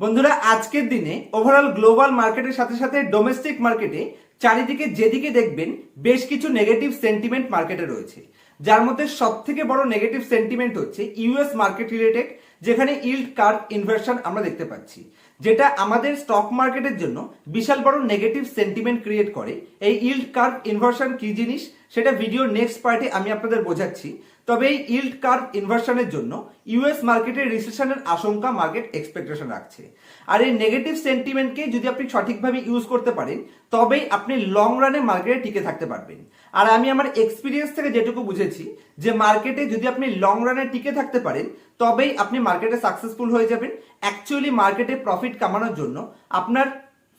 বন্ধুরা, আজকের দিনে ওভারঅল গ্লোবাল মার্কেটের সাথে সাথে ডোমেস্টিক মার্কেটে চারিদিকে যেদিকে দেখবেন, বেশ কিছু নেগেটিভ সেন্টিমেন্ট মার্কেটে রয়েছে। যার মধ্যে সব থেকে বড় নেগেটিভ সেন্টিমেন্ট হচ্ছে ইউএস মার্কেট রিলেটেড যেখানে ইল্ড কার্ভ ইনভার্সন আমরা দেখতে পাচ্ছি। যেটা আমাদের স্টক মার্কেটের জন্য বিশাল বড় নেগেটিভ সেন্টিমেন্ট ক্রিয়েট করে। এই ইল্ড কার্ভ ইনভার্সন কি জিনিস? সেটা ভিডিওর নেক্সট পার্টে আমি আপনাদের বোঝাচ্ছি। তবে এই ইল্ড কার্ভ ইনভার্সনের জন্য ইউএস মার্কেটের রিসেশনের আশঙ্কা মার্কেট এক্সপেকটেশন রাখছে। আর এই নেগেটিভ সেন্টিমেন্টকে যদি আপনি সঠিকভাবে ইউজ করতে পারেন, তবেই আপনি লং রানে মার্কেটে টিকে থাকতে পারবেন। আর আমি আমার এক্সপিরিয়েন্স থেকে যেটুকু বুঝেছি, যে মার্কেটে যদি আপনি লং রানে টিকে থাকতে পারেন, তবেই আপনি মার্কেটে সাকসেসফুল হয়ে যাবেন। অ্যাকচুয়ালি মার্কেটে প্রফিট কামানোর জন্য আপনার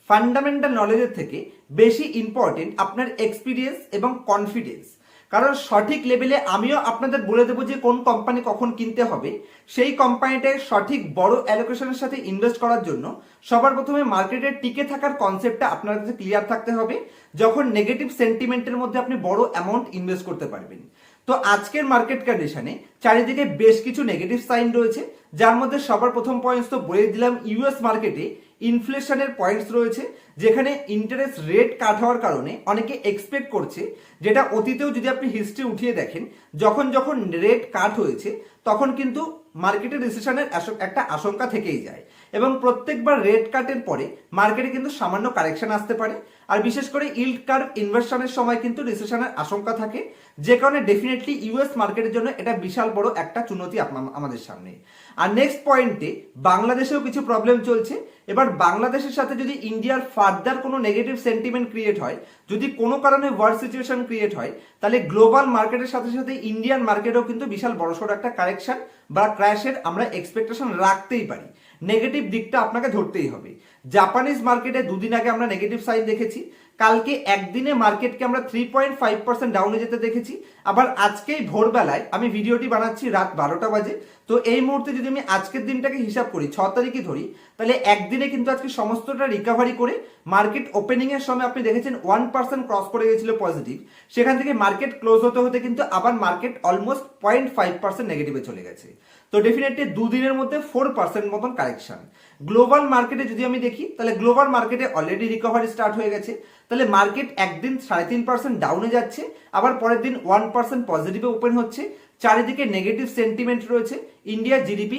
ফান্ডামেন্টাল নলেজের থেকে বেশি ইম্পর্টেন্ট আপনার এক্সপিরিয়েন্স এবং কনফিডেন্স কারণ সঠিক লেভেলে আমিও আপনাদের বলে দেবো যে কোন কোম্পানি কখন কিনতে হবে। সেই কোম্পানিটায় সঠিক বড় অ্যালোকেশনের সাথে ইনভেস্ট করার জন্য সবার প্রথমে মার্কেটে টিকে থাকার কনসেপ্টটা আপনার কাছে ক্লিয়ার থাকতে হবে। যখন নেগেটিভ সেন্টিমেন্টের মধ্যে আপনি বড় অ্যামাউন্ট ইনভেস্ট করতে পারবেন। তো আজকের মার্কেট কন্ডিশনে চারিদিকে বেশ কিছু নেগেটিভ সাইন রয়েছে। যার মধ্যে সবার প্রথম পয়েন্টস তো বলে দিলাম ইউএস মার্কেটে ইনফ্লেশনের পয়েন্টস রয়েছে, যেখানে ইন্টারেস্ট রেট কাট হওয়ার কারণে অনেকে এক্সপেক্ট করছে যেটা অতীতেও যদি আপনি হিস্ট্রি উঠিয়ে দেখেন, যখন যখন রেট কাট হয়েছে, তখন কিন্তু মার্কেটের রিসেশনের একটা আশঙ্কা থেকেই যায়। এবং প্রত্যেকবার রেট কাটের পরে মার্কেটে কিন্তু সামান্য কারেকশন আসতে পারে, আর বিশেষ করে ইল্ড কার্ভ ইনভেস্টনের সময় কিন্তু রিসেশনের আশঙ্কা থাকে, যে কারণে ডেফিনেটলি ইউএস মার্কেটের জন্য এটা বিশাল বড় একটা চুনতি আমাদের সামনে। আর নেক্সট পয়েন্টে বাংলাদেশেও কিছু প্রবলেম চলছে। এবার বাংলাদেশের সাথে যদি ইন্ডিয়ার ফার্দার কোনো নেগেটিভ সেন্টিমেন্ট ক্রিয়েট হয়, যদি কোনো কারণে ওয়ার সিচুয়েশন ক্রিয়েট হয়, তাহলে গ্লোবাল মার্কেটের সাথে সাথে ইন্ডিয়ান মার্কেটেও কিন্তু বিশাল বড়সড় একটা কারেকশন বা ক্র্যাশের আমরা এক্সপেকটেশন রাখতেই পারি। নেগেটিভ দিকটা আপনাকে ধরতেই হবে। জাপানিজ মার্কেটে দুদিন আগে আমরা নেগেটিভ সাইন দেখেছি। কালকে একদিনে মার্কেটকে আমরা থ্রি পয়েন্ট ফাইভ পার্সেন্ট ডাউনে যেতে দেখেছি। আবার আজকেই ভোরবেলায় আমি ভিডিওটি বানাচ্ছি রাত বারোটা বাজে। তো এই মুহূর্তে যদি আমি আজকের দিনটাকে হিসাব করি, ছ তারিখে ধরি, তাহলে একদিনে কিন্তু আজকে সমস্তটা রিকভারি করে মার্কেট ওপেনিং এর সময় আপনি দেখেছেন ওয়ান পার্সেন্ট ক্রস করে গেছিল পজিটিভ সেখান থেকে মার্কেট ক্লোজ হতে হতে কিন্তু আবার market almost point five percent নেগেটিভে চলে গেছে। তো ডেফিনেটলি দুদিনের মধ্যে ফোর পার্সেন্ট মতন কারেকশন গ্লোবাল মার্কেটে যদি আমি দেখি, তাহলে গ্লোবাল মার্কেটে অলরেডি রিকভারি স্টার্ট হয়ে গেছে। তাহলে মার্কেট একদিন সাড়ে তিন পার্সেন্ট ডাউনে যাচ্ছে, আবার পরের দিন ওয়ান পার্সেন্ট পজিটিভে ওপেন হচ্ছে। চারিদিকে নেগেটিভ সেন্টিমেন্ট রয়েছে। ইন্ডিয়া জিডিপি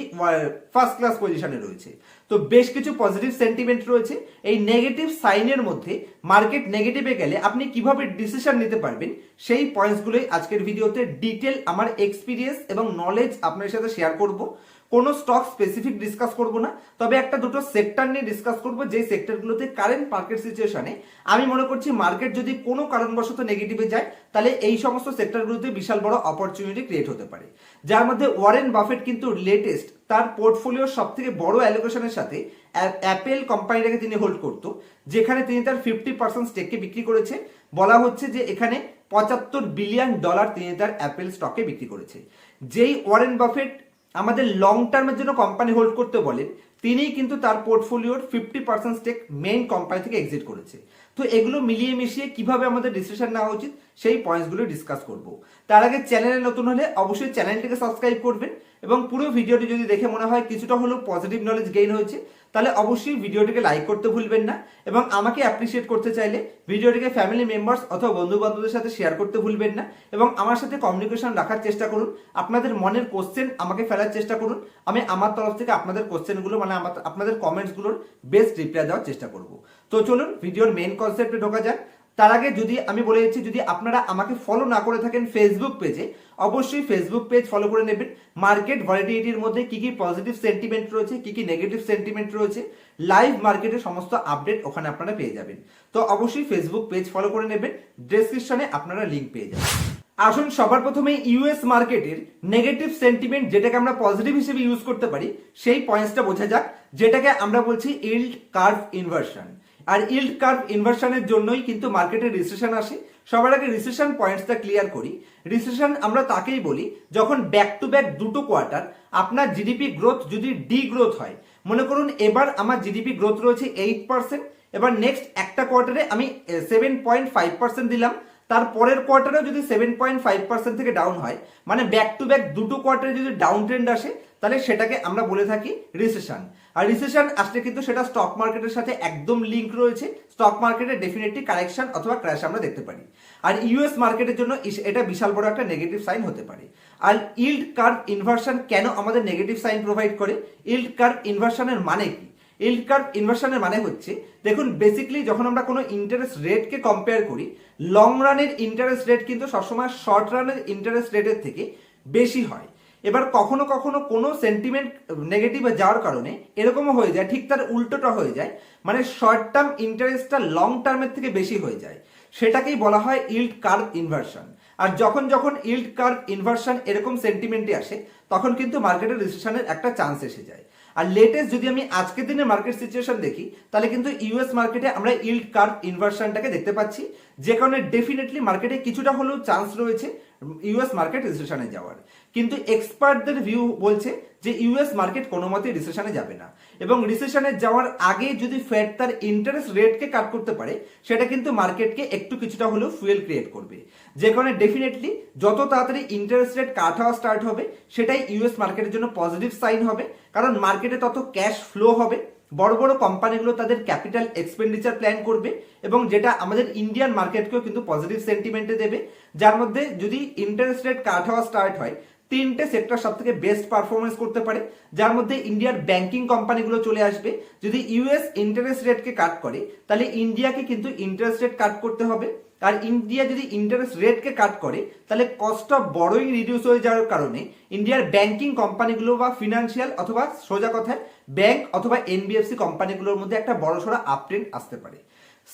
ফার্স্ট ক্লাস পজিশনে রয়েছে। তো বেশ কিছু পজিটিভ সেন্টিমেন্ট রয়েছে। এই নেগেটিভ সাইনের মধ্যে মার্কেট নেগেটিভে গেলে আপনি কীভাবে ডিসিশন নিতে পারবেন, সেই পয়েন্টসগুলোই আজকের ভিডিওতে ডিটেল আমার এক্সপিরিয়েন্স এবং নলেজ আপনার সাথে শেয়ার করব। কোনো স্টক স্পেসিফিক ডিসকাস করব না, তবে একটা দুটো সেক্টর নিয়ে ডিসকাস করব, যেই সেক্টরগুলোতে কারেন্ট মার্কেট সিচুয়েশনে আমি মনে করছি মার্কেট যদি কোনো কারণবশত নেগেটিভে যায়, তাহলে এই সমস্ত সেক্টরগুলোতে বিশাল বড় অপরচুনিটি ক্রিয়েট হতে পারে। যার মধ্যে ওয়ারেন বাফেট কিন্তু লেটেস্ট তার পোর্টফোলিওর সব থেকে বড় অ্যালোকেশনের সাথে অ্যাপেল কোম্পানিটাকে তিনি হোল্ড করত, যেখানে তিনি তার ফিফটি পার্সেন্ট স্টেককে বিক্রি করেছে। বলা হচ্ছে যে এখানে পঁচাত্তর বিলিয়ন ডলার তিনি তার অ্যাপেল স্টকে বিক্রি করেছে। যেই ওয়ারেন বাফেট আমাদের লং টার্মের জন্য কোম্পানি হোল্ড করতে বলেন তিনি কিন্তু তার পোর্টফোলিওর fifty percent stake main company থেকে এক্সিট করেছে। তো এগুলো মিলিয়ে মিশিয়ে কীভাবে আমাদের ডিসিশন নেওয়া উচিত, সেই পয়েন্টসগুলো ডিসকাস করব। তার আগে চ্যানেলে নতুন হলে অবশ্যই চ্যানেলটিকে সাবস্ক্রাইব করবেন এবং পুরো ভিডিওটি যদি দেখে মনে হয় কিছুটা হলেও পজিটিভ নলেজ গেইন হয়েছে তাহলে অবশ্যই ভিডিওটিকে লাইক করতে ভুলবেন না এবং আমাকে অ্যাপ্রিসিয়েট করতে চাইলে ভিডিওটিকে ফ্যামিলি মেম্বার্স অথবা বন্ধু বান্ধবদের সাথে শেয়ার করতে ভুলবেন না এবং আমার সাথে কমিউনিকেশন রাখার চেষ্টা করুন। আপনাদের মনের কোশ্চেন আমাকে ফেলার চেষ্টা করুন। আমি আমার তরফ থেকে আপনাদের কোশ্চেনগুলো মানে আপনাদের কমেন্টসগুলোর বেস্ট রিপ্লাই দেওয়ার চেষ্টা করব। তো চলুন, ভিডিওর মেন কনসেপ্টে ঢোকা যাক। তার আগে যদি আমি বলে দিচ্ছি, যদি আপনারা আমাকে ফলো না করে থাকেন ফেসবুক পেজে অবশ্যই ফেসবুক পেজ ফলো করে নেবেন। মার্কেট ভলিটিলিটির মধ্যে কি কি পজিটিভ সেন্টিমেন্ট রয়েছে, কি কি নেগেটিভ সেন্টিমেন্ট রয়েছে লাইভ মার্কেটের সমস্ত আপডেট ওখানে আপনারা পেয়ে যাবেন। তো অবশ্যই ফেসবুক পেজ ফলো করে নেবেন ডেসক্রিপশনে আপনারা লিঙ্ক পেয়ে যাবেন। আসুন, সবার প্রথমে ইউএস মার্কেটের নেগেটিভ সেন্টিমেন্ট যেটাকে আমরা পজিটিভ হিসেবে ইউজ করতে পারি, সেই পয়েন্টসটা বোঝা যাক, যেটাকে আমরা বলছি ইল্ড কার্ভ ইনভার্সন আর ইল্ড কার্ভ ইনভার্সনের জন্যই কিন্তু মার্কেটে রিসেশন আসে। সবার আগে রিসেশন পয়েন্টসটা ক্লিয়ার করি। রিসেশন আমরা তাকেই বলি, যখন ব্যাক টু ব্যাক দুটো কোয়ার্টার আপনার জিডিপি গ্রোথ যদি ডি গ্রোথ হয়, মনে করুন এবার আমার জিডিপি গ্রোথ রয়েছে এইট পার্সেন্ট এবার নেক্সট একটা কোয়ার্টারে আমি সেভেন পয়েন্ট ফাইভ পার্সেন্ট দিলাম, তার পরের কোয়ার্টারেও যদি সেভেন পয়েন্ট ফাইভ পার্সেন্ট থেকে ডাউন হয় মানে ব্যাক টু ব্যাক দুটো কোয়ার্টারে যদি ডাউন ট্রেন্ড আসে, তাহলে সেটাকে আমরা বলে থাকি রিসেশন আর রিসেশন আসলে কিন্তু সেটা স্টক মার্কেটের সাথে একদম লিঙ্ক রয়েছে। স্টক মার্কেটে ডেফিনেটলি কারেকশন অথবা ক্র্যাশ আমরা দেখতে পারি। আর ইউএস মার্কেটের জন্য এটা বিশাল বড় একটা নেগেটিভ সাইন হতে পারে। আর ইল্ড কার্ভ ইনভার্সন কেন আমাদের নেগেটিভ সাইন প্রোভাইড করে? ইল্ড কার্ভ ইনভার্সনের মানে কি? ইল্ড কার্ভ ইনভার্সনের মানে হচ্ছে, দেখুন বেসিক্যালি যখন আমরা কোনো ইন্টারেস্ট রেটকে কম্পেয়ার করি লং রানের ইন্টারেস্ট রেট কিন্তু সবসময় শর্ট রানের ইন্টারেস্ট রেটের থেকে বেশি হয়। এবার কখনো কখনো কোনো সেন্টিমেন্ট নেগেটিভে যাওয়ার কারণে এরকমও হয়ে যায়, ঠিক তার উল্টোটা হয়ে যায় মানে শর্ট টার্ম ইন্টারেস্টটা লং টার্মের থেকে বেশি হয়ে যায়। সেটাকেই বলা হয় ইল্ড কার্ভ ইনভার্সন আর যখন যখন ইল্ড কার্ভ ইনভার্সন এরকম সেন্টিমেন্টে আসে, তখন কিন্তু মার্কেটের রিসেশনের একটা চান্স এসে যায়। আর লেটেস্ট যদি আমি আজকের দিনে মার্কেট সিচুয়েশন দেখি, তাহলে কিন্তু ইউএস মার্কেটে আমরা ইল্ড কার্ভ ইনভার্সনটাকে দেখতে পাচ্ছি, যে কারণে ডেফিনেটলি মার্কেটে কিছুটা হলেও চান্স রয়েছে ইউএস মার্কেট রিসেশনে যাওয়ার। কিন্তু এক্সপার্টদের ভিউ বলছে যে ইউএস মার্কেট কোনো মতেই রিসেশনে যাবে না। এবং রিসেশনে যাওয়ার আগে যদি ফেড তার ইন্টারেস্ট রেটকে কাট করতে পারে, সেটা কিন্তু মার্কেটকে একটু কিছুটা হলেও ফুয়েল ক্রিয়েট করবে। যে কারণে ডেফিনেটলি যত তাড়াতাড়ি ইন্টারেস্ট রেট কাট হওয়া স্টার্ট হবে, সেটাই ইউএস মার্কেটের জন্য পজিটিভ সাইন হবে। কারণ মার্কেটে তত ক্যাশ ফ্লো হবে, বড় বড় কোম্পানিগুলো তাদের ক্যাপিটাল এক্সপেন্ডিচার প্ল্যান করবে এবং যেটা আমাদের ইন্ডিয়ান মার্কেটকেও কিন্তু পজিটিভ সেন্টিমেন্টে দেবে। যার মধ্যে যদি ইন্টারেস্ট রেট কাট হওয়া স্টার্ট হয় তিনটে সেক্টর সব থেকে বেস্ট পারফরমেন্স করতে পারে, যার মধ্যে ইন্ডিয়ার ব্যাংকিং কোম্পানিগুলো চলে আসবে। যদি ইউএস ইন্টারেস্ট রেটকে কাট করে, তাহলে ইন্ডিয়াকে কিন্তু ইন্টারেস্ট রেট কাট করতে হবে। আর ইন্ডিয়া যদি ইন্টারেস্ট রেটকে কাট করে, তাহলে কস্ট অফ বড়োইং রিডিউস হয়ে যাওয়ার কারণে ইন্ডিয়ার ব্যাংকিং কোম্পানিগুলো বা ফিনান্সিয়াল অথবা সোজা কথায় ব্যাংক অথবা এনবিএফসি কোম্পানিগুলোর মধ্যে একটা বড় বড়সড় আপট্রেন্ড আসতে পারে।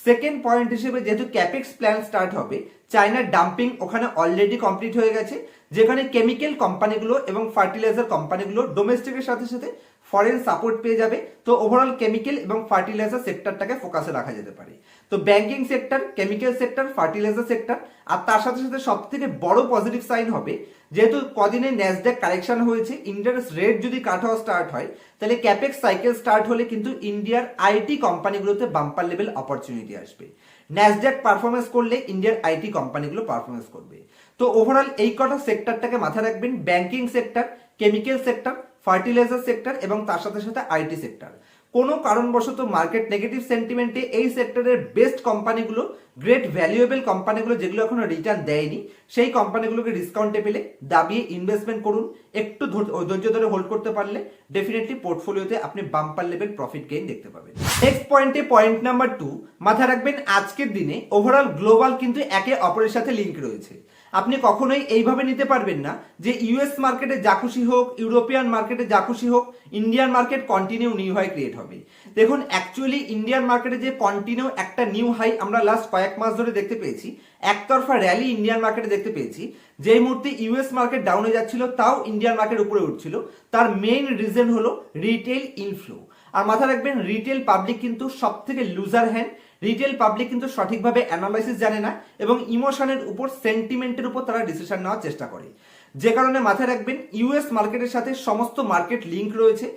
সেকেন্ড পয়েন্ট হিসেবে যেহেতু ক্যাপেক্স প্ল্যান স্টার্ট হবে চায়নার ডাম্পিং ওখানে অলরেডি কমপ্লিট হয়ে গেছে। যেখানে কেমিক্যাল কোম্পানিগুলো এবং ফার্টিলাইজার কোম্পানিগুলো ডোমেস্টিকের সাথে সাথে ফরেন সাপোর্ট পেয়ে যাবে। তো ওভারঅল কেমিক্যাল এবং ফার্টিলাইজার সেক্টরটাকে ফোকাসে রাখা যেতে পারে। তো banking sector chemical sector fertiliser sector আর তার সাথে সাথে সব থেকে বড় পজিটিভ সাইন হবে, যেহেতু কদিনে ন্যাসড্যাক কারেকশন হয়েছে ইন্টারেস্ট রেট যদি হওয়া স্টার্ট হয়, তাহলে ক্যাপেক্স সাইকেল স্টার্ট হলে কিন্তু ইন্ডিয়ার আইটি কোম্পানিগুলোতে বাম্পার লেভেল অপরচুনিটি আসবে। ন্যাসড্যাক পারফরমেন্স করলে ইন্ডিয়ার আইটি কোম্পানিগুলো পারফরমেন্স করবে। তো ওভারঅল এই কটা সেক্টরটাকে মাথায় রাখবেন banking sector chemical sector fertiliser sector এবং তার সাথে সাথে আইটি সেক্টর কোনো কারণবশত মার্কেট নেগেটিভ সেন্টিমেন্টে এই সেক্টরের বেস্ট কোম্পানিগুলো গ্রেট ভ্যালুয়েবল কোম্পানিগুলো যেগুলো এখনও রিটার্ন দেয়নি, সেই কোম্পানিগুলোকে ডিসকাউন্টে পেলে দাবিয়ে ইনভেস্টমেন্ট করুন। একটু ধৈর্য ধরে হোল্ড করতে পারলে ডেফিনেটলি পোর্টফোলিওতে আপনি বাম্পার লেভেল প্রফিট গেইন দেখতে পাবেন। নেক্সট পয়েন্টে পয়েন্ট নাম্বার টু মাথায় রাখবেন আজকের দিনে ওভারঅল গ্লোবাল কিন্তু একে অপরের সাথে লিঙ্ক রয়েছে। আপনি কখনোই এইভাবে নিতে পারবেন না যে ইউএস মার্কেটে যা খুশি হোক, ইউরোপিয়ান মার্কেটে যা খুশি হোক, Indian market continue new high create হবে। দেখুন অ্যাকচুয়ালি ইন্ডিয়ান মার্কেটে যে কন্টিনিউ একটা নিউ হাই আমরা লাস্ট কয়েক মাস ধরে দেখতে পেয়েছি, একতরফা র্যালি ইন্ডিয়ান মার্কেটে দেখতে পেয়েছি, যেই মুহূর্তে ইউএস মার্কেট ডাউনে যাচ্ছিল, তাও ইন্ডিয়ান মার্কেট উপরে উঠছিল। তার মেইন রিজন হলো রিটেল ইনফ্লো আর মাথায় রাখবেন রিটেল পাবলিক কিন্তু সব থেকে লুজার হ্যান্ড রিটেল পাবলিক কিন্তু সঠিকভাবে অ্যানালাইসিস জানে না এবং ইমোশনের উপর সেন্টিমেন্টের উপর তারা ডিসিশন নেওয়ার চেষ্টা করে। যে কারণে মাথায় রাখবেন ইউএস মার্কেটের সাথে সমস্ত মার্কেট লিঙ্ক রয়েছে।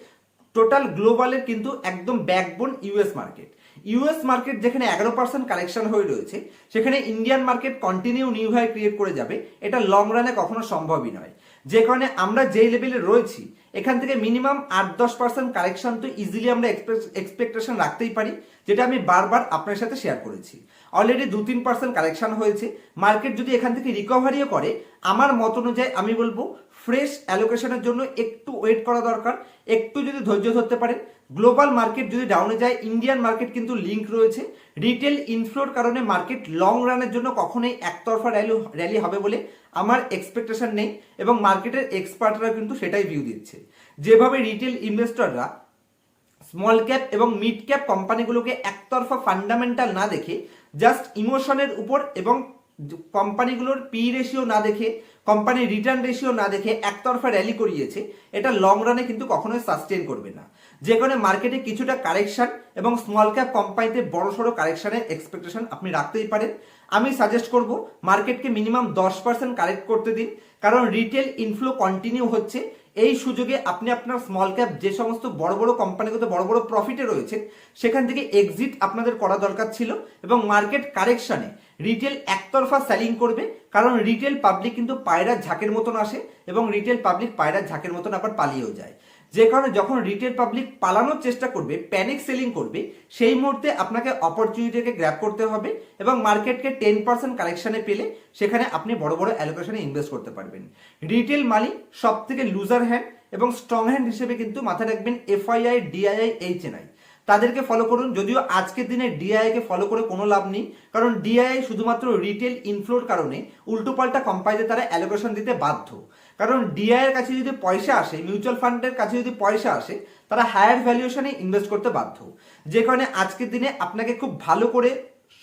টোটাল গ্লোবালের কিন্তু একদম backbone US market US market যেখানে এগারো পার্সেন্ট কালেকশন হয়ে রয়েছে, সেখানে Indian market continue new high create করে যাবে। এটা লং রানে কখনো সম্ভবই নয়। যে কারণে আমরা যেই লেভেলে রয়েছি, এখান থেকে মিনিমাম আট দশ পার্সেন্ট কালেকশন তো ইজিলি আমরা এক্সপেকটেশন রাখতেই পারি, যেটা আমি বারবার আপনার সাথে শেয়ার করেছি। অলরেডি দু তিন পার্সেন্ট কালেকশন হয়েছে মার্কেট যদি এখান থেকে রিকভারিও করে, আমার মত অনুযায়ী আমি বলব ফ্রেশ অ্যালোকেশনের জন্য একটু ওয়েট করা দরকার, একটু যদি ধৈর্য ধরতে পারেন গ্লোবাল মার্কেট যদি ডাউনে যায় ইন্ডিয়ান মার্কেট কিন্তু লিঙ্ক রয়েছে। রিটেল ইনফ্লোর কারণে মার্কেট লং রানের জন্য কখনোই একতরফা র্যালি র্যালি হবে বলে আমার এক্সপেকটেশন নেই এবং মার্কেটের এক্সপার্টরা কিন্তু সেটাই ভিউ দিচ্ছে। যেভাবে রিটেল ইনভেস্টররা স্মল ক্যাপ এবং মিড ক্যাপ কোম্পানিগুলোকে একতরফা ফান্ডামেন্টাল না দেখে জাস্ট ইমোশনের উপর এবং কোম্পানিগুলোর পি রেশিও না দেখে কোম্পানির রিটার্ন রেশিও না দেখে একতরফা র্যালি করিয়েছে, এটা লং রানে কিন্তু কখনোই সাস্টেন করবে না। যে কারণে মার্কেটে কিছুটা কারেকশন এবং স্মল ক্যাপ কোম্পানিতে বড় সড়ো কারেকশনের এক্সপেকটেশন আপনি রাখতেই পারেন। আমি সাজেস্ট করব মার্কেটকে মিনিমাম দশ পার্সেন্ট কারেক্ট করতে দিন, কারণ রিটেল ইনফ্লো কন্টিনিউ হচ্ছে। এই সুযোগে আপনি আপনার স্মল ক্যাপ যে সমস্ত বড় বড় কোম্পানিগুলোতে বড় বড় প্রফিটে রয়েছে, সেখান থেকে এক্সিট আপনাদের করা দরকার ছিল এবং মার্কেট কারেকশনে রিটেল একতরফা সেলিং করবে, কারণ রিটেল পাবলিক কিন্তু পায়রার ঝাঁকের মতন আসে এবং রিটেল পাবলিক পায়রার ঝাঁকের মতন আবার পালিয়েও যায়। যে কারণে যখন রিটেল পাবলিক পালানোর চেষ্টা করবে প্যানিক সেলিং করবে, সেই মুহূর্তে আপনাকে অপরচুনিটিকে গ্র্যাপ করতে হবে এবং মার্কেটকে টেন পার্সেন্ট কালেকশনে পেলে সেখানে আপনি বড় বড় অ্যালোকেশনে ইনভেস্ট করতে পারবেন। রিটেল মানি সব থেকে লুজার হ্যান্ড এবং স্ট্রং হ্যান্ড হিসেবে কিন্তু মাথায় রাখবেন এফআইআই ডিআইআই এইচএনআই তাদেরকে ফলো করুন। যদিও আজকের দিনে ডিআইকে ফলো করে কোনো লাভ নেই, কারণ ডিআইআই শুধুমাত্র রিটেল ইনফ্লোর কারণে উল্টোপাল্টা কোম্পানিতে তারা অ্যালোকেশন দিতে বাধ্য। কারণ ডিআই এর কাছে যদি পয়সা আসে মিউচুয়াল ফান্ডের কাছে যদি পয়সা আসে, তারা হায়ার ভ্যালুয়েশনে ইনভেস্ট করতে বাধ্য। যে কারণে আজকের দিনে আপনাকে খুব ভালো করে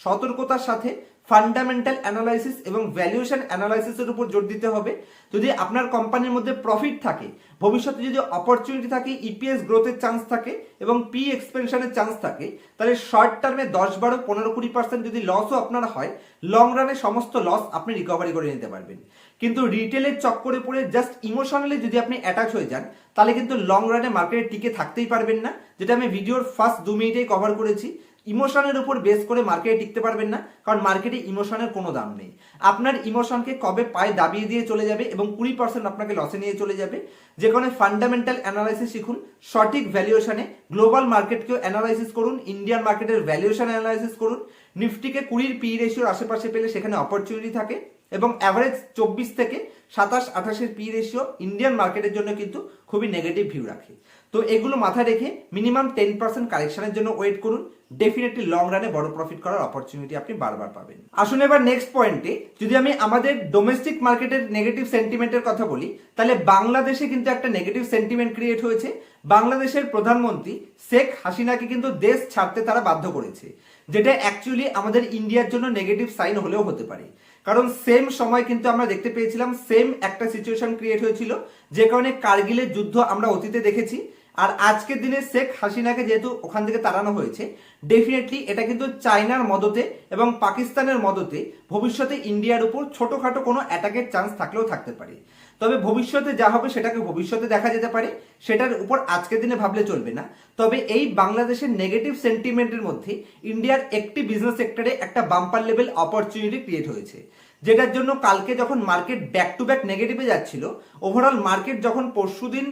সতর্কতার সাথে ফান্ডামেন্টাল অ্যানালাইসিস এবং ভ্যালুয়েশন অ্যানালাইসিসের উপর জোর দিতে হবে। যদি আপনার কোম্পানির মধ্যে প্রফিট থাকে, ভবিষ্যতে যদি অপরচুনিটি থাকে ইপিএস গ্রোথের চান্স থাকে এবং পি এক্সপেনশনের চান্স থাকে, তাহলে শর্ট টার্মে দশ, বারো, পনেরো, কুড়ি পার্সেন্ট যদি লসও আপনার হয় লং রানে সমস্ত লস আপনি রিকভারি করে নিতে পারবেন। কিন্তু রিটেলের চক্করে পড়ে জাস্ট ইমোশনালি যদি আপনি অ্যাটাচ হয়ে যান, তাহলে কিন্তু লং রানে মার্কেটে টিকে থাকতেই পারবেন না। যেটা আমি ভিডিওর ফার্স্ট দু মিনিটেই কভার করেছি। ইমোশনের উপর বেস করে মার্কেটে টিকতে পারবেন না, কারণ মার্কেটে ইমোশনের কোনো দাম নেই। আপনার ইমোশনকে কবে পায়ে দাবিয়ে দিয়ে চলে যাবে এবং কুড়ি পার্সেন্ট আপনাকে লসে নিয়ে চলে যাবে, যে কারণে ফান্ডামেন্টাল অ্যানালাইসিস শিখুন, সঠিক ভ্যালুয়েশনে গ্লোবাল মার্কেটকেও অ্যানালাইসিস করুন ইন্ডিয়ান মার্কেটের ভ্যালুয়েশন অ্যানালাইসিস করুন নিফটিকে কুড়ির পি রেশিওর আশেপাশে পেলে সেখানে অপরচুনিটি থাকে। এবং অ্যাভারেজ চব্বিশ থেকে সাতাশ, আঠাশের পি রেশিও ইন্ডিয়ান মার্কেটের জন্য কিন্তু খুবই নেগেটিভ ভিউ রাখে। তো এগুলো মাথায় রেখে মিনিমাম টেন পার্সেন্ট কারেকশনের জন্য ওয়েট করুন। ডেফিনেটলি লং রানে বড় প্রফিট করার অপরচুনিটি আপনি বারবার পাবেন। আসুন এবার নেক্সট পয়েন্টে যদি আমি আমাদের ডোমেস্টিক মার্কেটের নেগেটিভ সেন্টিমেন্টের কথা বলি, তাহলে বাংলাদেশে কিন্তু একটা নেগেটিভ সেন্টিমেন্ট ক্রিয়েট হয়েছে। বাংলাদেশের প্রধানমন্ত্রী শেখ হাসিনাকে কিন্তু দেশ ছাড়তে তারা বাধ্য করেছে, যেটা অ্যাকচুয়ালি আমাদের ইন্ডিয়ার জন্য নেগেটিভ সাইন হলেও হতে পারে। কারণ সেম সময় কিন্তু আমরা দেখতে পেয়েছিলাম সেম একটা সিচুয়েশন ক্রিয়েট হয়েছিল, যে কারণে কার্গিলের যুদ্ধ আমরা অতীতে দেখেছি। আর আজকের দিনে শেখ হাসিনাকে যেহেতু ওখান থেকে তাড়ানো হয়েছে ডেফিনেটলি এটা কিন্তু চায়নার মদতে এবং পাকিস্তানের মদতে ভবিষ্যতে ইন্ডিয়ার উপর ছোটোখাটো কোনো অ্যাটাকের চান্স থাকলেও থাকতে পারে। তবে ভবিষ্যতে যা হবে সেটাকে ভবিষ্যতে দেখা যেতে পারে, সেটার উপর আজকের দিনে ভাবলে চলবে না। তবে এই বাংলাদেশের নেগেটিভ সেন্টিমেন্টের মধ্যে ইন্ডিয়ার একটি বিজনেস সেক্টরে একটা বাম্পার লেভেল অপরচুনিটি ক্রিয়েট হয়েছে, যেটার জন্য কালকে যখন মার্কেট ব্যাক টু ব্যাক নেগেটিভে যাচ্ছিল ওভারঅল মার্কেট যখন পরশুদিন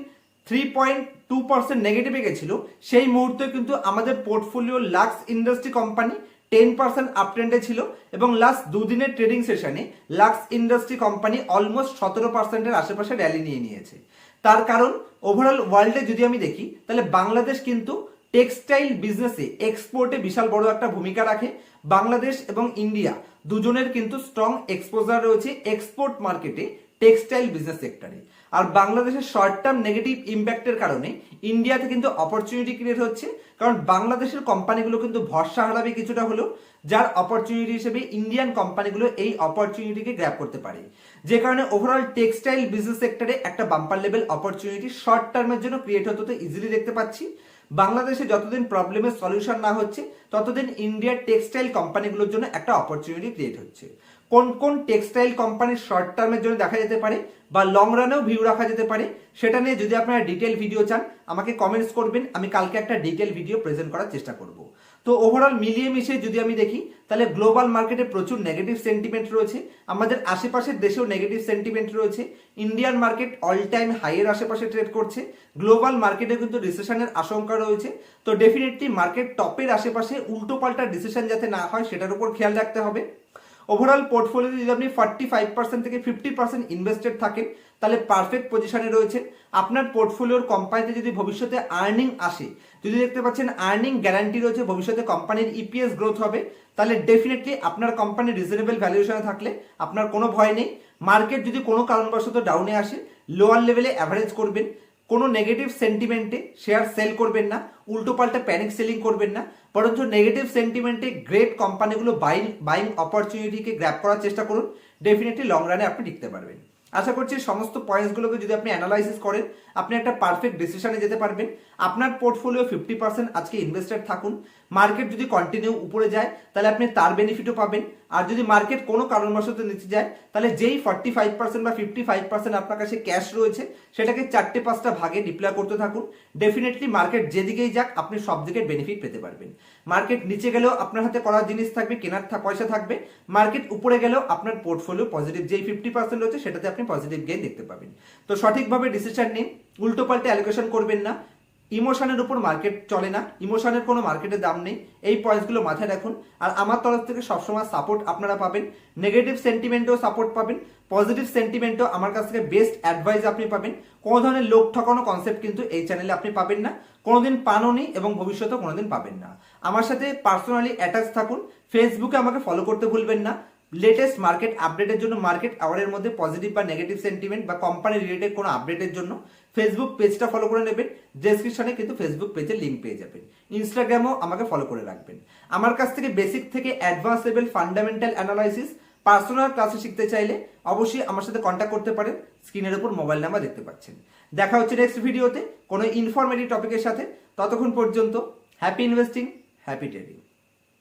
থ্রি পয়েন্ট টু পার্সেন্ট নেগেটিভে গেছিল, সেই মুহূর্তে কিন্তু আমাদের portfolio Lux industry company ten percent আপট্রেন্ডে ছিল এবং লাস্ট দুদিনের ট্রেডিং সেশনে লাক্স ইন্ডাস্ট্রি কোম্পানি অলমোস্ট সতেরো পার্সেন্টের আশেপাশে র্যালি নিয়ে নিয়েছে। তার কারণ ওভারঅল ওয়ার্ল্ডে যদি আমি দেখি, তাহলে বাংলাদেশ কিন্তু টেক্সটাইল বিজনেসে এক্সপোর্টে বিশাল বড় একটা ভূমিকা রাখে। বাংলাদেশ এবং ইন্ডিয়া দুজনের কিন্তু স্ট্রং এক্সপোজার রয়েছে এক্সপোর্ট মার্কেটে টেক্সটাইল বিজনেস সেক্টরে আর বাংলাদেশের শর্ট টার্ম নেগেটিভ ইম্প্যাক্টের কারণে ইন্ডিয়াতে কিন্তু অপরচুনিটি ক্রিয়েট হচ্ছে, কারণ বাংলাদেশের কোম্পানিগুলো কিন্তু ভরসা হারাবে কিছুটা হলেও, যার অপরচুনিটি হিসেবে ইন্ডিয়ান কোম্পানিগুলো এই অপরচুনিটিকে গ্র্যাপ করতে পারে। যে কারণে ওভারঅল টেক্সটাইল বিজনেস সেক্টরে একটা বাম্পার লেভেল অপরচুনিটি শর্ট টার্মের জন্য ক্রিয়েট হতে তো ইজিলি দেখতে পাচ্ছি। বাংলাদেশে যতদিন প্রবলেমের সলিউশন না হচ্ছে, ততদিন ইন্ডিয়ার টেক্সটাইল কোম্পানিগুলোর জন্য একটা অপরচুনিটি ক্রিয়েট হচ্ছে। কোন কোন টেক্সটাইল কোম্পানির শর্ট টার্মের জন্য দেখা যেতে পারে, বা লং রানেও ভিউ রাখা যেতে পারে, সেটা নিয়ে যদি আপনারা ডিটেল ভিডিও চান, আমাকে কমেন্টস করবেন, আমি কালকে একটা ডিটেল ভিডিও প্রেজেন্ট করার চেষ্টা করব। তো ওভারঅল মিলিয়ে মিশিয়ে যদি আমি দেখি, তাহলে গ্লোবাল মার্কেটে প্রচুর নেগেটিভ সেন্টিমেন্ট রয়েছে। আমাদের আশেপাশের দেশেও নেগেটিভ সেন্টিমেন্ট রয়েছে। ইন্ডিয়ান মার্কেট অল টাইম হাইয়ের আশেপাশে ট্রেড করছে। গ্লোবাল মার্কেটে কিন্তু রিসেশনের আশঙ্কা রয়েছে। তো ডেফিনেটলি মার্কেট টপের আশেপাশে উল্টো পাল্টা ডিসিশন যাতে না হয়, সেটার উপর খেয়াল রাখতে হবে। ওভারঅল পোর্টফোলিওতে যদি আপনি ফর্টি ফাইভ পার্সেন্ট থেকে ফিফটি পার্সেন্ট ইনভেস্টেড থাকেন, তাহলে পারফেক্ট পজিশনে রয়েছে। আপনার পোর্টফোলিওর কোম্পানিতে যদি ভবিষ্যতে আর্নিং আসে, যদি দেখতে পাচ্ছেন আর্নিং গ্যারান্টি রয়েছে, ভবিষ্যতে কোম্পানির ইপিএস গ্রোথ হবে, তাহলে ডেফিনেটলি আপনার কোম্পানি রিজনেবল ভ্যালুয়েশনে থাকলে আপনার কোনো ভয় নেই। মার্কেট যদি কোনো কারণবশত ডাউনে আসে লোয়ার লেভেলে অ্যাভারেজ করবেন। কোনো নেগেটিভ সেন্টিমেন্টে শেয়ার সেল করবেন না উল্টোপাল্টা প্যানিক সেলিং করবেন না, বরঞ্চ নেগেটিভ সেন্টিমেন্টে গ্রেট কোম্পানিগুলো বাইং বাইং অপরচুনিটিকে গ্র্যাপ করার চেষ্টা করুন ডেফিনেটলি লং রানে আপনি লিখতে পারবেন। আশা করছি সমস্ত পয়েন্টসগুলোকে যদি আপনি অ্যানালাইসিস করেন, আপনি একটা পারফেক্ট ডিসিশনে যেতে পারবেন। আপনার পোর্টফোলিও ফিফটি পার্সেন্ট আজকে ইনভেস্টেড থাকুন মার্কেট যদি কন্টিনিউ উপরে যায়, তাহলে আপনি তার বেনিফিটও পাবেন। আর যদি মার্কেট কোনো কারণবশত নিচে যায়, তাহলে যেই ফর্টি ফাইভ পার্সেন্ট বা ফিফটি ফাইভ পার্সেন্ট আপনার কাছে ক্যাশ রয়েছে, সেটাকে চারটে পাঁচটা ভাগে ডিপ্লয় করতে থাকুন। ডেফিনেটলি মার্কেট যেদিকেই যাক, আপনি সব দিকে বেনিফিট পেতে পারবেন। মার্কেট নিচে গেলেও আপনার হাতে করার জিনিস থাকবে, কেনার পয়সা থাকবে। মার্কেট উপরে গেলেও আপনার পোর্টফোলিও পজিটিভ যেই ফিফটি পার্সেন্ট রয়েছে, সেটাতে আপনি পজিটিভ গেইন দেখতে পাবেন। তো সঠিকভাবে ডিসিশন নিন উল্টো পাল্টে অ্যালোকেশন করবেন না। ইমোশনের উপর মার্কেট চলে না, ইমোশনের কোনো মার্কেটে দাম নেই। এই পয়েন্টসগুলো মাথায় রাখুন। আর আমার তরফ থেকে সবসময় সাপোর্ট আপনারা পাবেন। নেগেটিভ সেন্টিমেন্টও সাপোর্ট পাবেন। পজিটিভ সেন্টিমেন্টও আমার কাছ থেকে বেস্ট অ্যাডভাইস আপনি পাবেন। কোনো ধরনের লোক ঠকানো কনসেপ্ট কিন্তু এই চ্যানেলে আপনি পাবেন না। কোনোদিন পাননি এবং ভবিষ্যতেও কোনোদিন পাবেন না। আমার সাথে পার্সোনালি অ্যাটাচ থাকুন। ফেসবুকে আমাকে ফলো করতে ভুলবেন না। লেটেস্ট মার্কেট আপডেটের জন্য মার্কেট আওয়ারের মধ্যে পজিটিভ বা নেগেটিভ সেন্টিমেন্ট বা কোম্পানি রিলেটেড কোনো আপডেটের জন্য। ফেসবুক পেজটা ফলো করে নেবেন। ডেসক্রিপশনে কিন্তু ফেসবুক পেজের লিঙ্ক পেয়ে যাবেন। ইনস্টাগ্রামও আমাকে ফলো করে রাখবেন। আমার কাছ থেকে বেসিক থেকে advance level fundamental analysis personal ক্লাসে শিখতে চাইলে অবশ্যই আমার সাথে কন্ট্যাক্ট করতে পারেন। স্ক্রিনের উপর মোবাইল নাম্বার দেখতে পাচ্ছেন। দেখা হচ্ছে নেক্সট ভিডিওতে কোনো ইনফরমেটিভ টপিকের সাথে। ততক্ষণ পর্যন্ত হ্যাপি ইনভেস্টিং হ্যাপি ট্রেডিং